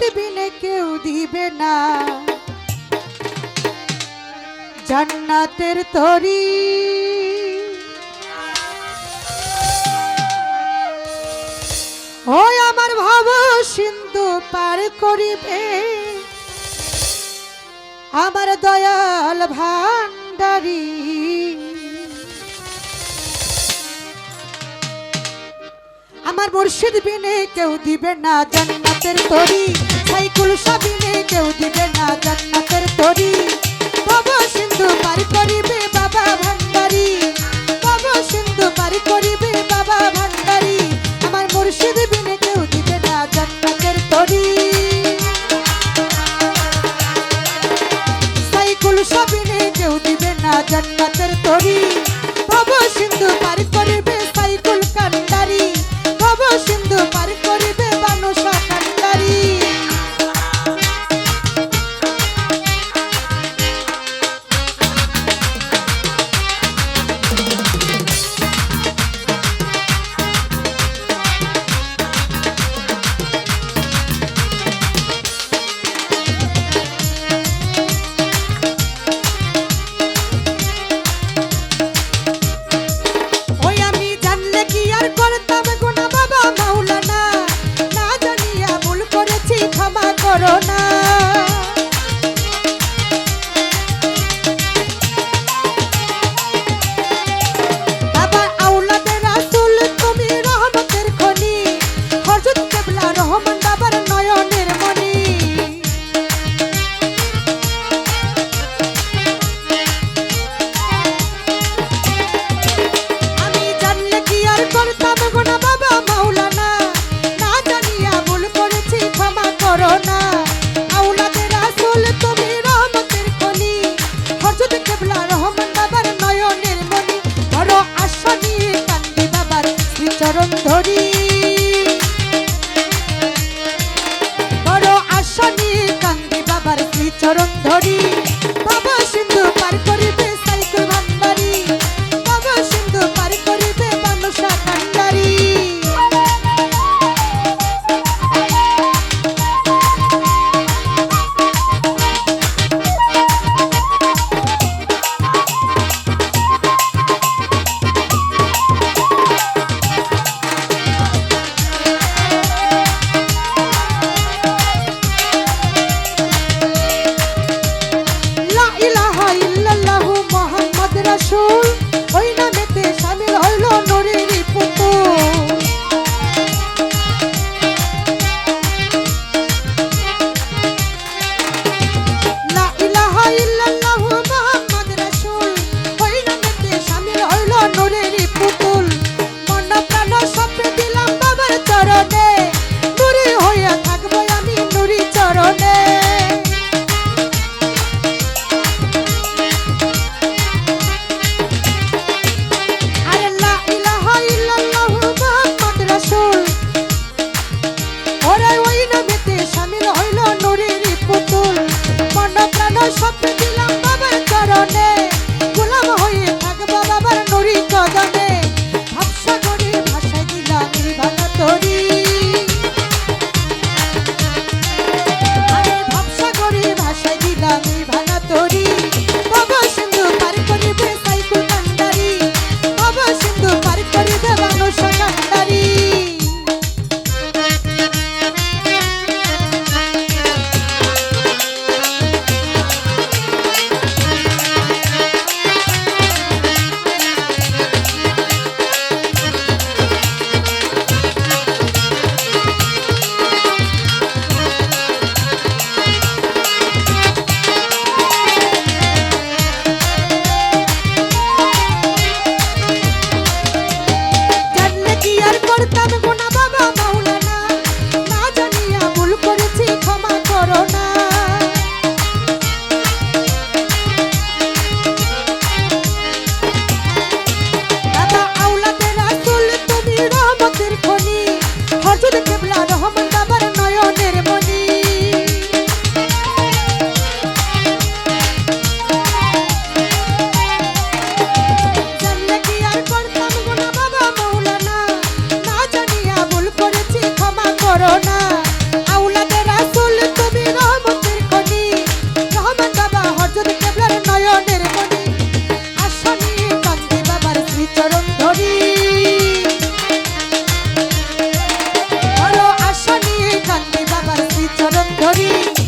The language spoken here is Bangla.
দিবিনে কেউ দিবে না। জান্নাতের তরি। ওই আমার ভাব সিন্ধু পার করিবে। আমার দয়াল ভান্ডারী আমার মুর্শিদ বিনে কেউ দিবে না জান্নাতের তরি। সাইকুল সাবিনে কেউ দিবে না জান্নাতের তরি। চরণ ধরি। করি